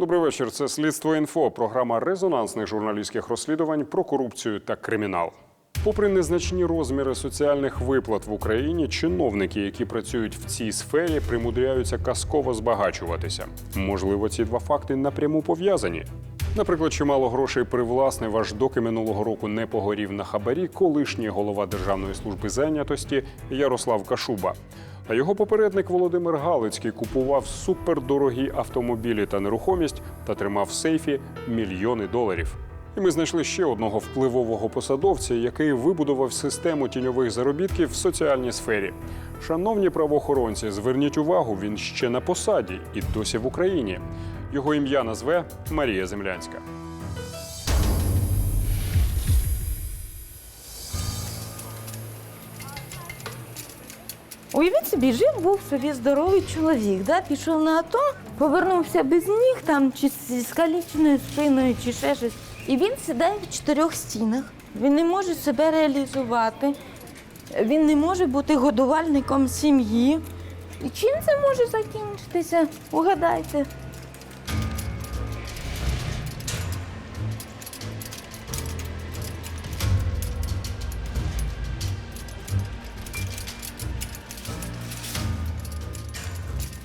Добрий вечір. Це слідство інфо. Програма резонансних журналістських розслідувань про корупцію та кримінал. Попри незначні розміри соціальних виплат в Україні, чиновники, які працюють в цій сфері, примудряються казково збагачуватися. Можливо, ці два факти напряму пов'язані. Наприклад, чимало грошей привласнив аж доки минулого року не погорів на хабарі колишній голова Державної служби зайнятості Ярослав Кашуба. А його попередник Володимир Галицький купував супердорогі автомобілі та нерухомість та тримав в сейфі мільйони доларів. І ми знайшли ще одного впливового посадовця, який вибудував систему тіньових заробітків в соціальній сфері. Шановні правоохоронці, зверніть увагу, він ще на посаді і досі в Україні. Його ім'я назве Марія Землянська. Уявіть собі, жив був собі здоровий чоловік, да? пішов на АТО, повернувся без ніг там, чи з скаліченою спиною, чи ще щось. І він сідає в чотирьох стінах. Він не може себе реалізувати, він не може бути годувальником сім'ї. І чим це може закінчитися? Угадайте.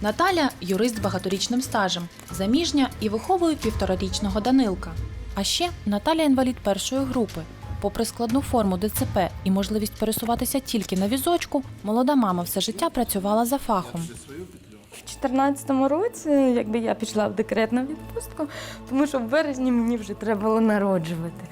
Наталя юрист з багаторічним стажем, заміжня і виховує півторарічного Данилка. А ще Наталя інвалід першої групи. Попри складну форму ДЦП і можливість пересуватися тільки на візочку, молода мама все життя працювала за фахом. В 2014 році, якби я пішла в декретну відпустку, тому що в березні мені вже треба було народжувати.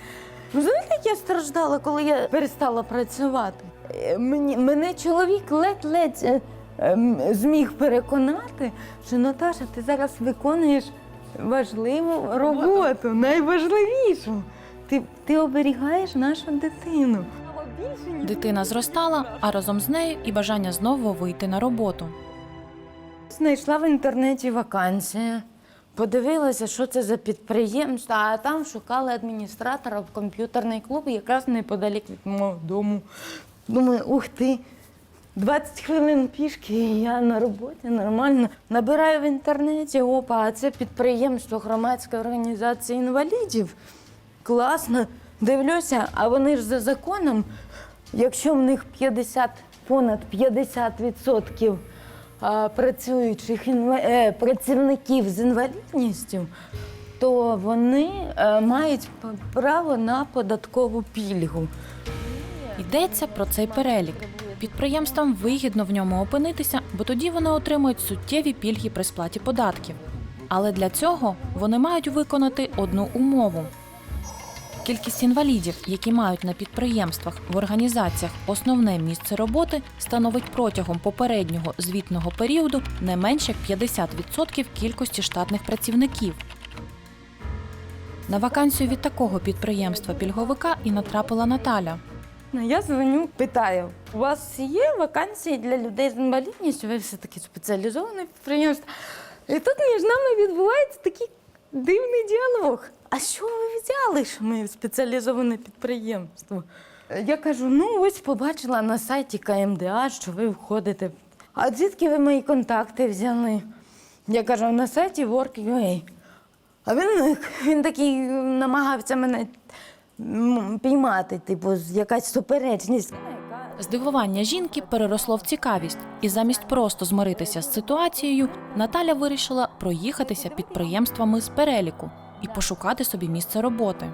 Ви знаєте, як я страждала, коли я перестала працювати? Е, Мені, мене чоловік ледь-ледь е, ем, зміг переконати, що Наташа, ти зараз виконуєш важливу роботу, найважливішу. Ти, ти оберігаєш нашу дитину. Дитина зростала, а разом з нею і бажання знову вийти на роботу. Знайшла в інтернеті вакансію, подивилася, що це за підприємство, а там шукали адміністратора в комп'ютерний клуб, якраз неподалік від мого дому. Думаю, ух ти, 20 хвилин пішки, і я на роботі нормально. Набираю в інтернеті, опа, а це підприємство громадської організації інвалідів. Класно. Дивлюся, а вони ж за законом, якщо в них 50, понад 50% працюючих інва... е, працівників з інвалідністю, то вони е, мають право на податкову пільгу. Йдеться про цей перелік. Підприємствам вигідно в ньому опинитися, бо тоді вони отримують суттєві пільги при сплаті податків. Але для цього вони мають виконати одну умову. Кількість інвалідів, які мають на підприємствах в організаціях основне місце роботи, становить протягом попереднього звітного періоду не менше як 50% кількості штатних працівників. На вакансію від такого підприємства пільговика і натрапила Наталя. Я дзвоню, питаю: у вас є вакансії для людей з інвалідністю? Ви все таки спеціалізоване підприємство. І тут між нами відбувається такий дивний діалог. А що ви взяли, що ми спеціалізоване підприємство? Я кажу: ну ось побачила на сайті КМДА, що ви входите. А звідки ви мої контакти взяли? Я кажу, на сайті Work.ua. А він, він такий намагався мене м, піймати, типу, з- якась суперечність. Здивування жінки переросло в цікавість, і замість просто змиритися з ситуацією, Наталя вирішила проїхатися підприємствами з переліку і пошукати собі місце роботи.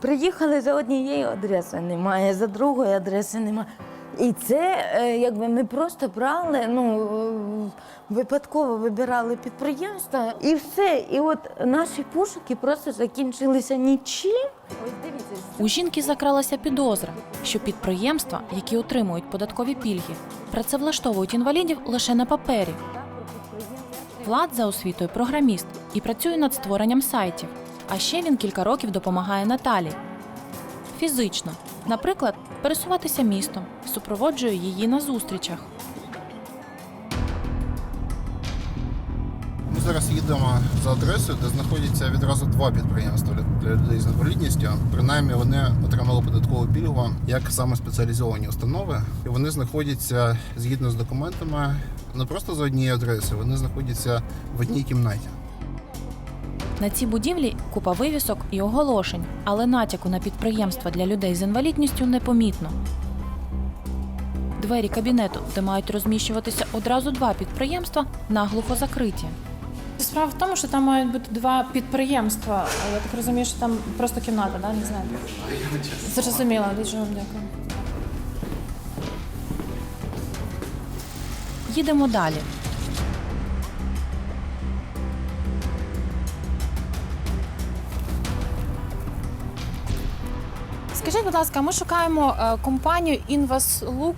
Приїхали за однією адресою немає, за другої адреси немає. І це е, якби ми просто брали, ну випадково вибирали підприємства і все. І от наші пошуки просто закінчилися нічим. Ось дивіться, У жінки закралася підозра, що підприємства, які отримують податкові пільги, працевлаштовують інвалідів лише на папері. Влад за освітою програміст і працює над створенням сайтів. А ще він кілька років допомагає Наталі. Фізично, наприклад, пересуватися містом, супроводжує її на зустрічах. Ми зараз їдемо за адресою, де знаходяться відразу два підприємства для людей з інвалідністю. Принаймні вони отримали податкову пільгу як саме спеціалізовані установи. І вони знаходяться згідно з документами не просто за однією адресою, вони знаходяться в одній кімнаті. На цій будівлі купа вивісок і оголошень, але натяку на підприємства для людей з інвалідністю непомітно. Двері кабінету, де мають розміщуватися одразу два підприємства, наглухо закриті. Справа в тому, що там мають бути два підприємства. Я так розумію, що там просто кімната, да? не знаю. Зрозуміла, дуже вам дякую. Їдемо далі. Скажіть, будь ласка, ми шукаємо е, компанію Інваслук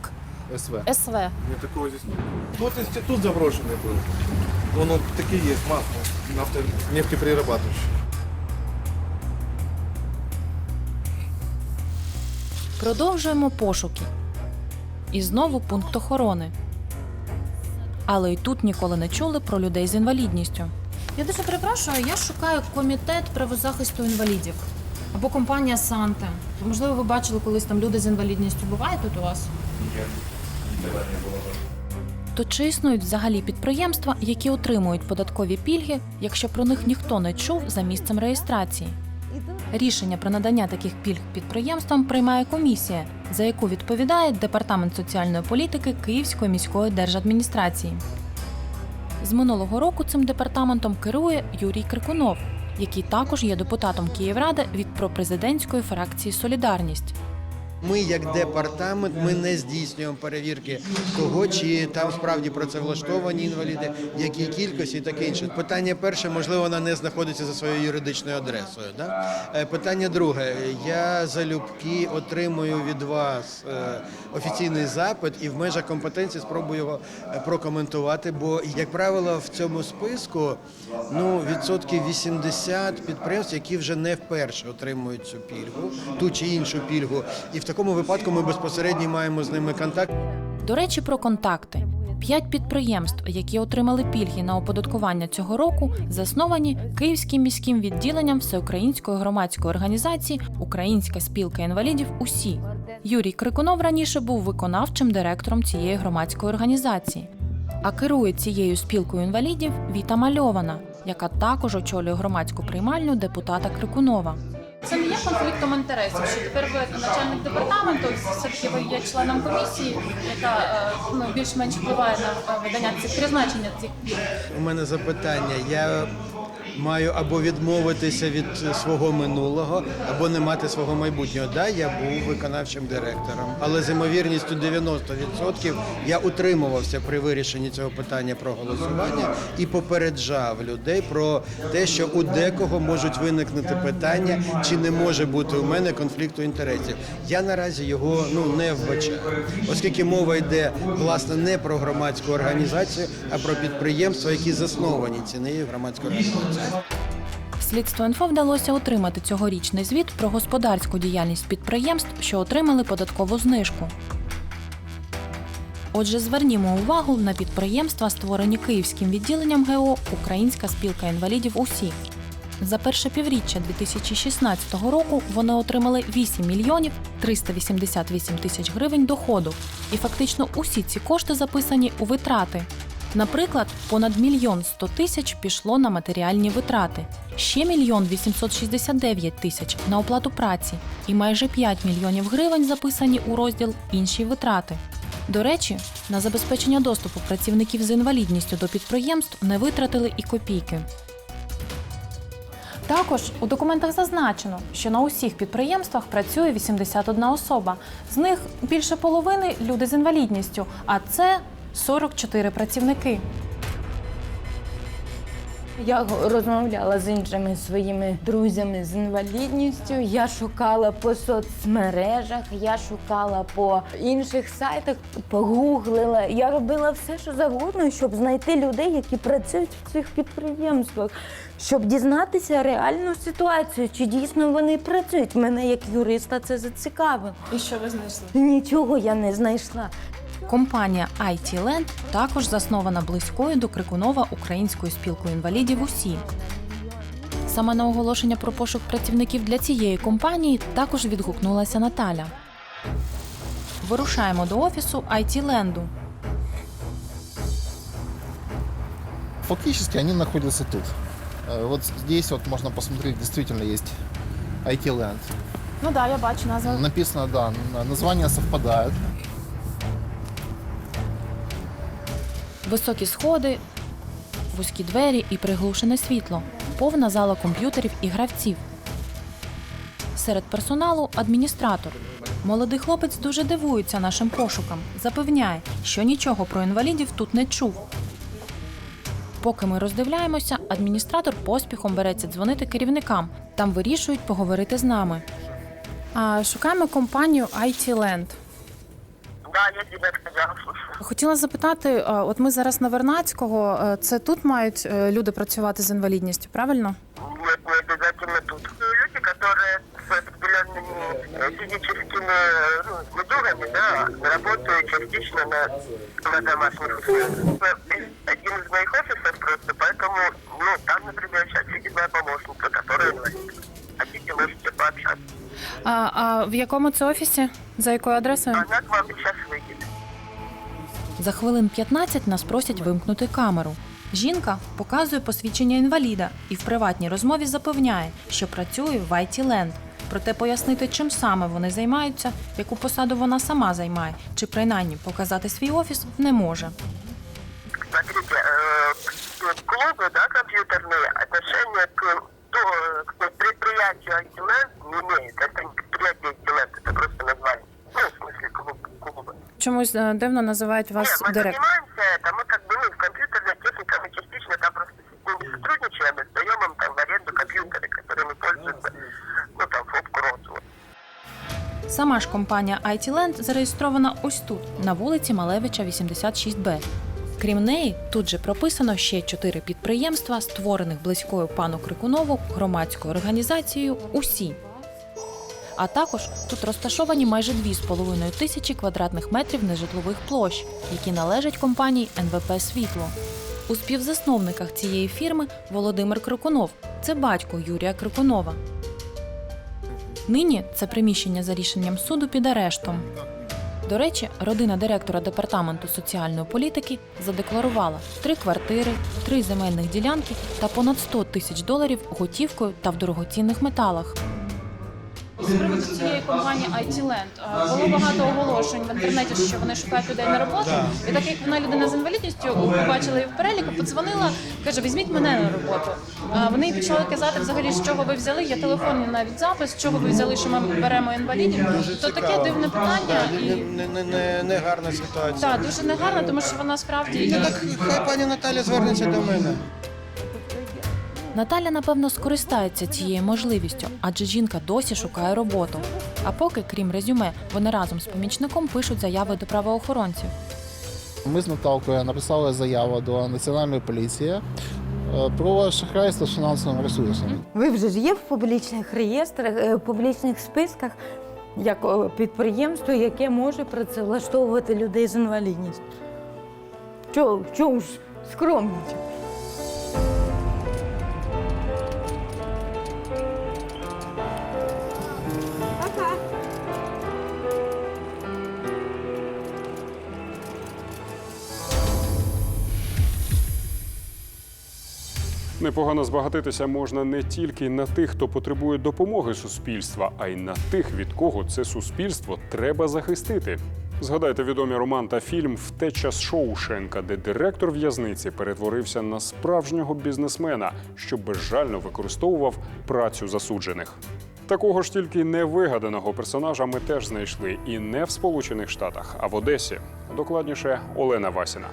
СВ. СВ. Нет, такого здесь нет. Вот институт заброшенный был. Вон он такие есть, масло. Нафто... Нефтеперерабатывающий. Продовжуємо пошуки. І знову пункт охорони. Але й тут ніколи не чули про людей з інвалідністю. Я дуже перепрошую, я шукаю комітет правозахисту інвалідів або компанія Санте. Можливо, ви бачили колись там люди з інвалідністю. Буває тут у вас? То чи існують взагалі підприємства, які отримують податкові пільги, якщо про них ніхто не чув за місцем реєстрації? Рішення про надання таких пільг підприємствам приймає комісія, за яку відповідає Департамент соціальної політики Київської міської держадміністрації. З минулого року цим департаментом керує Юрій Крикунов, який також є депутатом Київради від пропрезидентської фракції Солідарність. Ми, як департамент, ми не здійснюємо перевірки того, чи там справді працевлаштовані інваліди, в якій кількості і таке інше. Питання перше, можливо, вона не знаходиться за своєю юридичною адресою. Да? Е, Питання друге. Я залюбки отримую від вас е, офіційний запит і в межах компетенції спробую його е, прокоментувати. Бо, як правило, в цьому списку ну відсотків 80 підприємств, які вже не вперше отримують цю пільгу, ту чи іншу пільгу. І в такому випадку ми безпосередньо маємо з ними контакт. До речі, про контакти. П'ять підприємств, які отримали пільги на оподаткування цього року, засновані Київським міським відділенням Всеукраїнської громадської організації Українська спілка інвалідів. УСІ Юрій Крикунов раніше був виконавчим директором цієї громадської організації. А керує цією спілкою інвалідів Віта Мальована, яка також очолює громадську приймальню депутата Крикунова. Це не є конфліктом інтересів, що тепер ви начальник департаменту, все-таки ви є членом комісії, яка е, ну, більш-менш впливає на е, видання цих призначення цих пільг. У мене запитання. Я маю або відмовитися від свого минулого, або не мати свого майбутнього. Да, я був виконавчим директором, але з ймовірністю 90% я утримувався при вирішенні цього питання про голосування і попереджав людей про те, що у декого можуть виникнути питання, чи не може бути у мене конфлікту інтересів. Я наразі його ну не вбачаю, оскільки мова йде власне не про громадську організацію, а про підприємства, які засновані цією громадською організацією. Слідство інфо вдалося отримати цьогорічний звіт про господарську діяльність підприємств, що отримали податкову знижку. Отже, звернімо увагу на підприємства, створені київським відділенням ГО Українська спілка інвалідів УСІ. За перше півріччя 2016 року вони отримали 8 мільйонів 388 тисяч гривень доходу, і фактично усі ці кошти записані у витрати. Наприклад, понад мільйон 100 тисяч пішло на матеріальні витрати, ще мільйон 869 тисяч на оплату праці, і майже 5 мільйонів гривень записані у розділ інші витрати. До речі, на забезпечення доступу працівників з інвалідністю до підприємств не витратили і копійки. Також у документах зазначено, що на усіх підприємствах працює 81 особа. З них більше половини люди з інвалідністю, а це 44 працівники. Я розмовляла з іншими своїми друзями з інвалідністю. Я шукала по соцмережах, я шукала по інших сайтах, погуглила. Я робила все, що завгодно, щоб знайти людей, які працюють в цих підприємствах, щоб дізнатися реальну ситуацію, чи дійсно вони працюють. Мене як юриста це зацікавило. І що ви знайшли? Нічого я не знайшла. Компанія IT Land також заснована близькою до Крикунова українською спілкою інвалідів УСІ. Саме на оголошення про пошук працівників для цієї компанії також відгукнулася Наталя. Вирушаємо до офісу IT Ленду. Фактически они находятся тут. Э, Вот здесь вот можно посмотреть, действительно есть IT-Land. Ну так, да, я бачу назва. Написано, да, на- названия совпадают. Високі сходи, вузькі двері і приглушене світло, повна зала комп'ютерів і гравців. Серед персоналу адміністратор. Молодий хлопець дуже дивується нашим пошукам, запевняє, що нічого про інвалідів тут не чув. Поки ми роздивляємося, адміністратор поспіхом береться дзвонити керівникам. Там вирішують поговорити з нами. А, шукаємо компанію IT Land Да, я тебя сказала, слушаю. Хотіла запитати, а, от ми зараз на Вернацького. е, Це тут мають е, люди працювати з інвалідністю, правильно? Нет, не обязательно тут. Люди, которые с определенными э, физическими э, ну, недугами, да, работают частично на, на домашних условиях. Это Один из моих офисов просто, поэтому, ну, там, например, сейчас сидит моя помощница, которая инвалид. Хотите, можете пообщаться. А, а в якому це офісі? За якою адресою? Она к вам сейчас выйдет. За хвилин 15 нас просять вимкнути камеру. Жінка показує посвідчення інваліда і в приватній розмові запевняє, що працює в IT Land. Проте пояснити, чим саме вони займаються, яку посаду вона сама займає, чи принаймні показати свій офіс не може. Смотрите, э, клубы, да, компьютерные, отношения к, то- к предприятию «Антиленд» не имеют. Это не предприятие «Антиленд», это просто Чомусь е, дивно називають вас Нет, мы директором. занимаемся это, мы как бы, ну, с компьютерной техникой мы частично там просто с ними сотрудничаем и сдаем им там в аренду компьютеры, которыми пользуются, ну, там, ФОП Куроту. Сама ж компанія IT Land зареєстрована ось тут, на вулиці Малевича, 86Б. Крім неї, тут же прописано ще чотири підприємства, створених близькою пану Крикунову громадською організацією Усі. А також тут розташовані майже 2,5 тисячі квадратних метрів нежитлових площ, які належать компанії НВП Світло. У співзасновниках цієї фірми Володимир Крикунов. Це батько Юрія Крикунова. Нині це приміщення за рішенням суду під арештом. До речі, родина директора департаменту соціальної політики задекларувала три квартири, три земельних ділянки та понад 100 тисяч доларів готівкою та в дорогоцінних металах. З приводу цієї компанії IT Land було багато оголошень в інтернеті, що вони шукають людей на роботу. І так як вона людина з інвалідністю, побачила її в переліку, подзвонила, каже: візьміть мене на роботу. Вони їй почали казати, взагалі, з чого ви взяли. Є телефонний навіть запис, з чого ви взяли, що ми беремо інвалідів. То таке дивне питання і. не, не, не, не гарна ситуація. Так, дуже негарно, тому що вона справді Ну так хай пані Наталя звернеться до мене. Наталя, напевно, скористається цією можливістю, адже жінка досі шукає роботу. А поки, крім резюме, вони разом з помічником пишуть заяви до правоохоронців. Ми з Наталкою написали заяву до національної поліції е, про шахрайство з фінансовими ресурсами. Ви вже ж є в публічних реєстрах, е, в публічних списках як підприємство, яке може працевлаштовувати людей з інвалідністю. Чого, чого ж скромнічати? Непогано збагатитися можна не тільки на тих, хто потребує допомоги суспільства, а й на тих, від кого це суспільство треба захистити. Згадайте відомі роман та фільм Втеча з Шоушенка, де директор в'язниці перетворився на справжнього бізнесмена, що безжально використовував працю засуджених. Такого ж тільки невигаданого персонажа ми теж знайшли і не в Сполучених Штатах, а в Одесі. Докладніше Олена Васіна.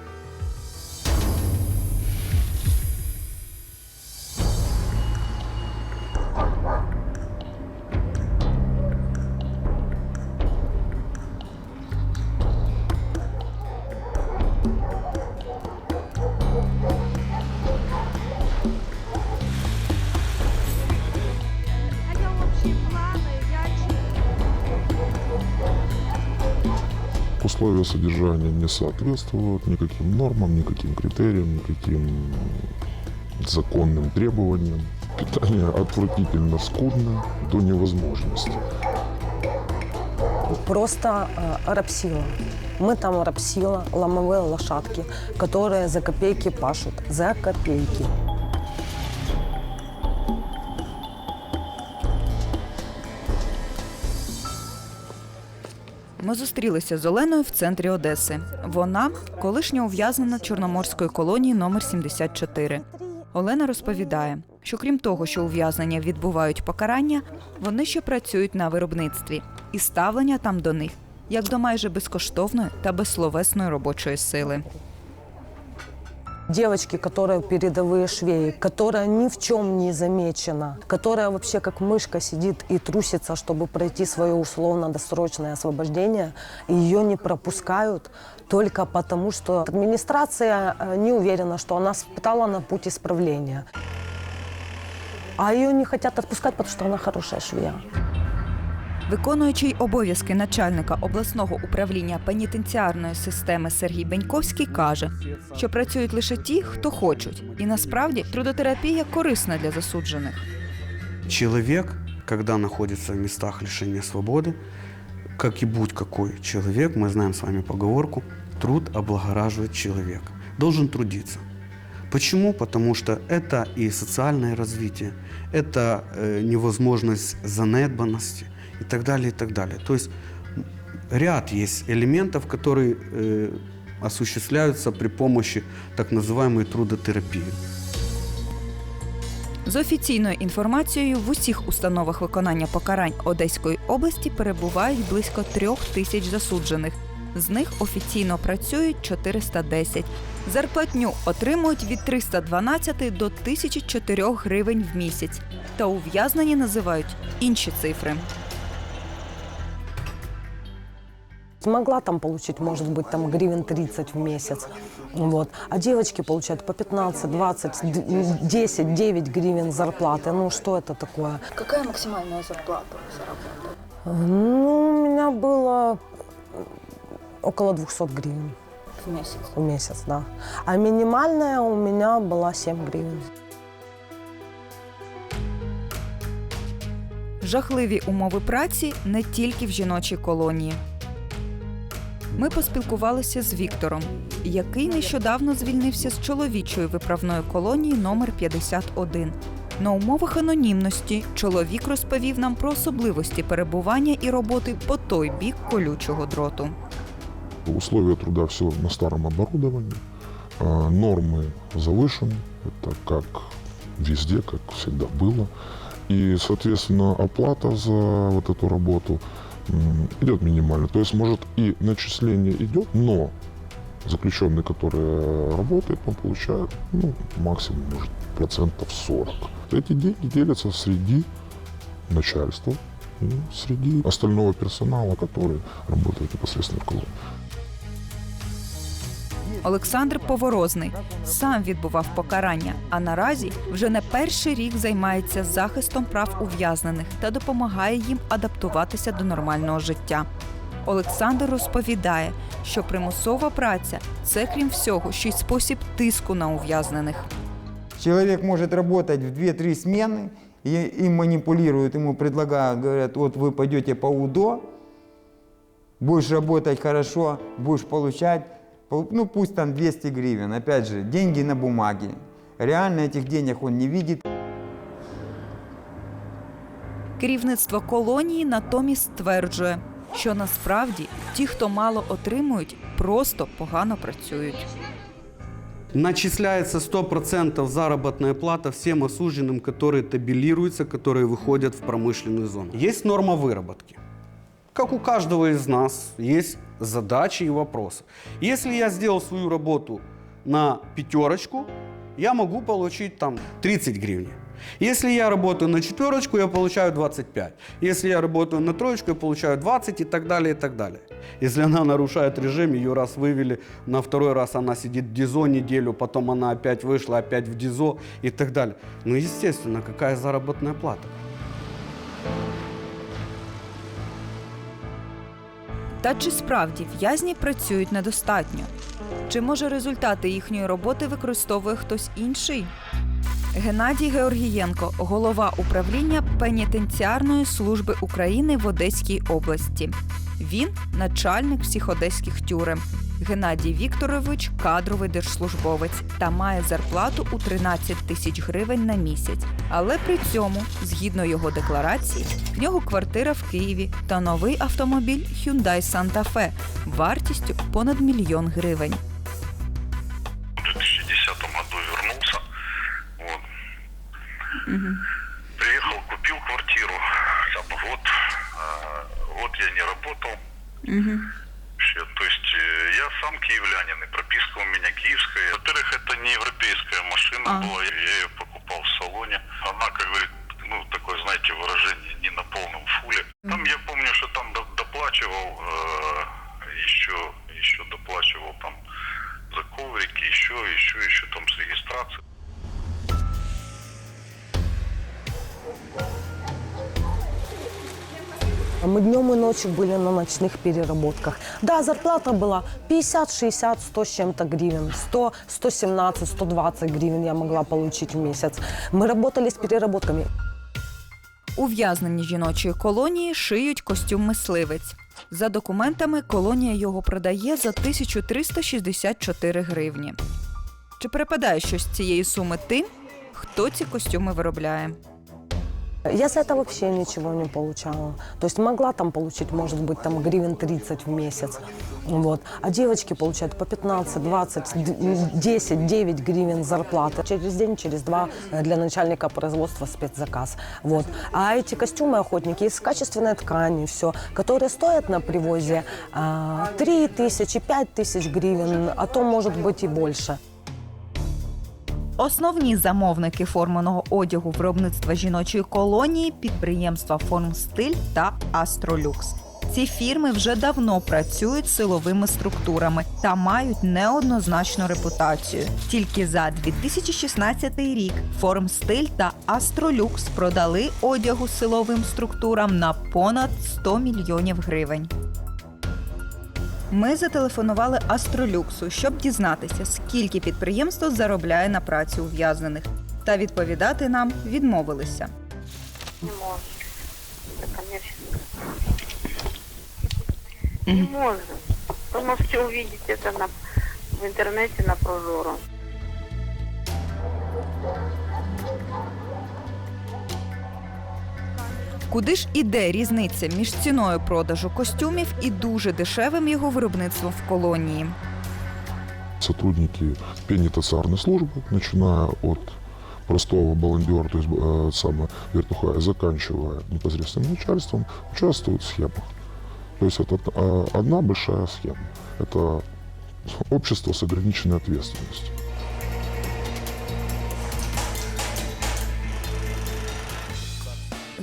Условия содержания не соответствуют никаким нормам, никаким критериям, никаким законным требованиям. Питание отвратительно скудно до невозможности. просто э, рабсила. Мы там рабсила, ломовые лошадки, которые за копейки пашут. За копейки. Ми зустрілися з Оленою в центрі Одеси. Вона колишня ув'язнена Чорноморської колонії номер 74. Олена розповідає, що крім того, що ув'язнення відбувають покарання, вони ще працюють на виробництві, і ставлення там до них як до майже безкоштовної та безсловесної робочої сили. Девочки, которые передовые швеи, которая ни в чем не замечена, которая вообще как мышка сидит и трусится, чтобы пройти свое условно-досрочное освобождение, ее не пропускают только потому, что администрация э, не уверена, что она встала на путь исправления. А ее не хотят отпускать, потому что она хорошая швея. Виконуючий обов'язки начальника обласного управління пенітенціарної системи Сергій Беньковський каже, що працюють лише ті, хто хочуть, і насправді трудотерапія корисна для засуджених. Человек, когда находится в местах лишения свободы, как и будь какой человек, мы знаем с вами поговорку, труд облагораживает человека. Должен трудиться. Почему? Потому что это и социальное развитие, это э, невозможность занедбанности и так далее, и так далее. То есть м, ряд есть элементов, которые э, осуществляются при помощи так называемой трудотерапии. З офіційною інформацією в усіх установах виконання покарань Одеської області перебувають близько трьох тисяч засуджених. З них офіційно працюють 410. Зарплатню отримують від 312 до 1004 гривень в місяць. Та ув'язнені називають інші цифри. Могла там получить, может быть, там гривен 30 в месяц. Вот. А девочки получают по 15, 20, д- 10, 9 гривен зарплаты. Ну, что это такое? Какая максимальная зарплата вы зарабатываете Ну, у меня было около 200 гривен в месяц? в месяц, да. А минимальная у меня была 7 гривен. Жахливі умови праці не тільки в жіночій колонії. Ми поспілкувалися з Віктором, який нещодавно звільнився з чоловічої виправної колонії номер 51. На умовах анонімності чоловік розповів нам про особливості перебування і роботи по той бік колючого дроту. Условия труда все на старом оборудовании. А, Нормы завышены. Это как везде, как всегда было. И, соответственно, оплата за вот эту работу м, идет минимально. То есть, может, и начисление идет, но заключенный, который работает, он получает ну, максимум, может, процентов 40. Эти деньги делятся среди начальства и среди остального персонала, который работает непосредственно в колонии. Олександр Поворозний сам відбував покарання, а наразі вже не перший рік займається захистом прав ув'язнених та допомагає їм адаптуватися до нормального життя. Олександр розповідає, що примусова праця це крім всього ще й спосіб тиску на ув'язнених. Человек может работать в 2-3 смены, и им манипулируют, ему предлагают, говорят, вот вы пойдете по УДО, работать хорошо, будешь получать, пол- ну пусть там 200 гривен, опять же, деньги на бумаге. Реально этих денег он не видит. Керівництво колонії натомість стверджує, що насправді ті, хто мало отримують, просто погано працюють. Начисляется 100% заработная плата всем осужденным, которые табелируются, которые выходят в промышленную зону. Есть норма выработки. Как у каждого из нас есть Задачи и вопросы. Если я сделал свою работу на пятерочку, я могу получить там 30 гривен. Если я работаю на четверочку, я получаю 25. Если я работаю на троечку, я получаю 20 и так далее, и так далее. Если она нарушает режим, ее раз вывели, на второй раз она сидит в ДИЗО неделю, потом она опять вышла, опять в ДИЗО и так далее. Ну, естественно, какая заработная плата? Та чи справді в'язні працюють недостатньо? Чи може результати їхньої роботи використовує хтось інший? Геннадій Георгієнко, голова управління пенітенціарної служби України в Одеській області. Він начальник всіх одеських тюрем. Геннадій Вікторович кадровий держслужбовець та має зарплату у 13 тисяч гривень на місяць. Але при цьому, згідно його декларації, в нього квартира в Києві та новий автомобіль Hyundai Santa Fe вартістю понад мільйон гривень. В 2010 году вернулся. Вот. Приехал, купил квартиру. Там год, год я не э, я сам киевлянин, и прописка у меня киевская. Во-первых, это не европейская машина была, я ее покупал в салоне. Она, как говорит, ну, такое, знаете, выражение, не на полном фуле. Там я помню, что там до- доплачивал, э, еще, еще доплачивал там за коврики, еще, еще, еще там с регистрацией. Мы днем и ночью были на ночных переработках. Да, зарплата была 50, 60, 100 с чем-то гривен. 100, 117, 120 гривен я могла получить в месяц. Мы работали с переработками. Ув'язнені жіночої колонії шиють костюм мисливець. За документами, колонія його продає за 1364 гривні. Чи перепадає щось з цієї суми тим, хто ці костюми виробляє? Я за это вообще ничего не получала. То есть могла там получить, может быть, там гривен 30 в месяц. Вот. А девочки получают по 15, 20, д- 10, 9 гривен зарплаты. Через день, через два э, для начальника производства спецзаказ. Вот. А эти костюмы охотники из качественной ткани, все, которые стоят на привозе а, 3 тысячи, 5 тысяч гривен, а то может быть и больше. Основні замовники форменого одягу виробництва жіночої колонії підприємства Формстиль та Астролюкс. Ці фірми вже давно працюють силовими структурами та мають неоднозначну репутацію. Тільки за 2016 рік Формстиль та Астролюкс продали одягу силовим структурам на понад 100 мільйонів гривень. Ми зателефонували Астролюксу, щоб дізнатися, скільки підприємство заробляє на праці ув'язнених. Та відповідати нам відмовилися. Не может. Это коммерческое. Не может. Вы можете увидеть это на, в интернете на Прозоро. Куди ж іде різниця між ціною продажу костюмів і дуже дешевим його виробництвом в колонії? Сотрудники пенитенциарной службы, начиная от простого баландера, то есть э, самое вертуха, и заканчивая непосредственным начальством, участвуют в схемах. То есть это э, одна большая схема. Это общество с ограниченной ответственностью.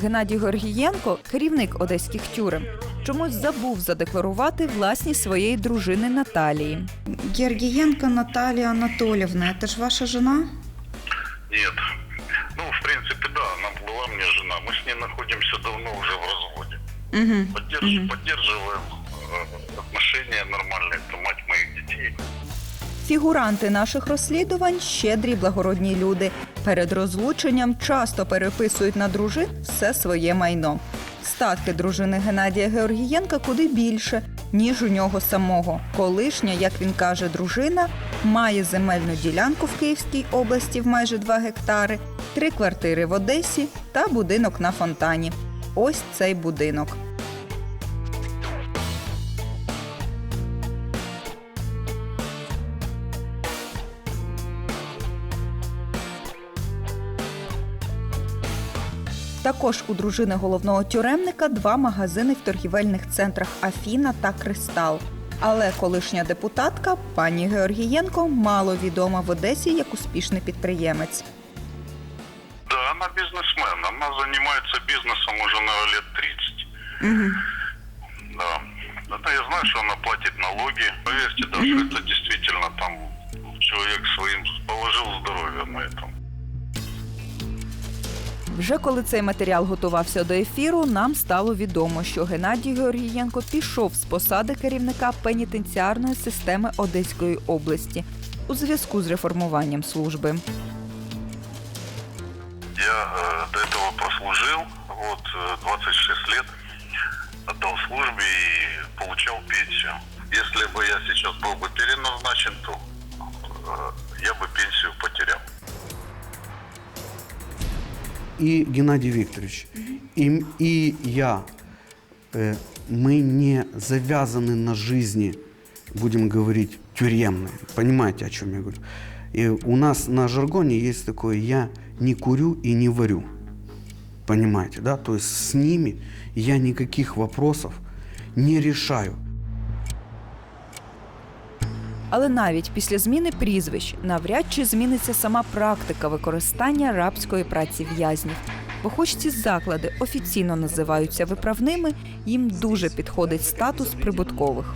Геннадій Горгієнко, керівник одеських тюрем, чомусь забув задекларувати власність своєї дружини Наталії. Гергиенко Наталья Анатольевна, это же ваша жена? Нет. Ну, в принципе, да, она была мне жена. Мы с ней находимся давно уже в разводе. Угу. Поддерж- Поддерживаем э, отношения нормальные. Это мать моих детей. Фігуранти наших розслідувань щедрі благородні люди. Перед розлученням часто переписують на дружин все своє майно. Статки дружини Геннадія Георгієнка куди більше, ніж у нього самого. Колишня, як він каже, дружина має земельну ділянку в Київській області в майже 2 гектари, три квартири в Одесі та будинок на фонтані. Ось цей будинок. Також у дружини головного тюремника два магазини в торгівельних центрах Афіна та Кристал. Але колишня депутатка пані Георгієнко мало відома в Одесі як успішний підприємець. Да, она бизнесмен. Она занимается бизнесом уже на лет 30. Да. Это я знаю, что она платит налоги. Поверьте, да, что это действительно там человек своим положил здоровье на этом. Вже коли цей матеріал готувався до ефіру, нам стало відомо, що Геннадій Георгієнко пішов з посади керівника пенітенціарної системи Одеської області у зв'язку з реформуванням служби. Я э, до этого прослужил, вот, э, 26 лет, отдал службе и получал пенсию. Если бы я сейчас был бы переназначен, то э, я бы пенсию И Геннадий Викторович, и, и я, э, мы не завязаны на жизни, будем говорить, тюремной. Понимаете, о чем я говорю? И у нас на жаргоне есть такое «я не курю и не варю». Понимаете, да? То есть с ними я никаких вопросов не решаю. Але навіть після зміни прізвищ навряд чи зміниться сама практика використання рабської праці в'язнів. Бо хоч ці заклади офіційно називаються виправними, їм дуже підходить статус прибуткових.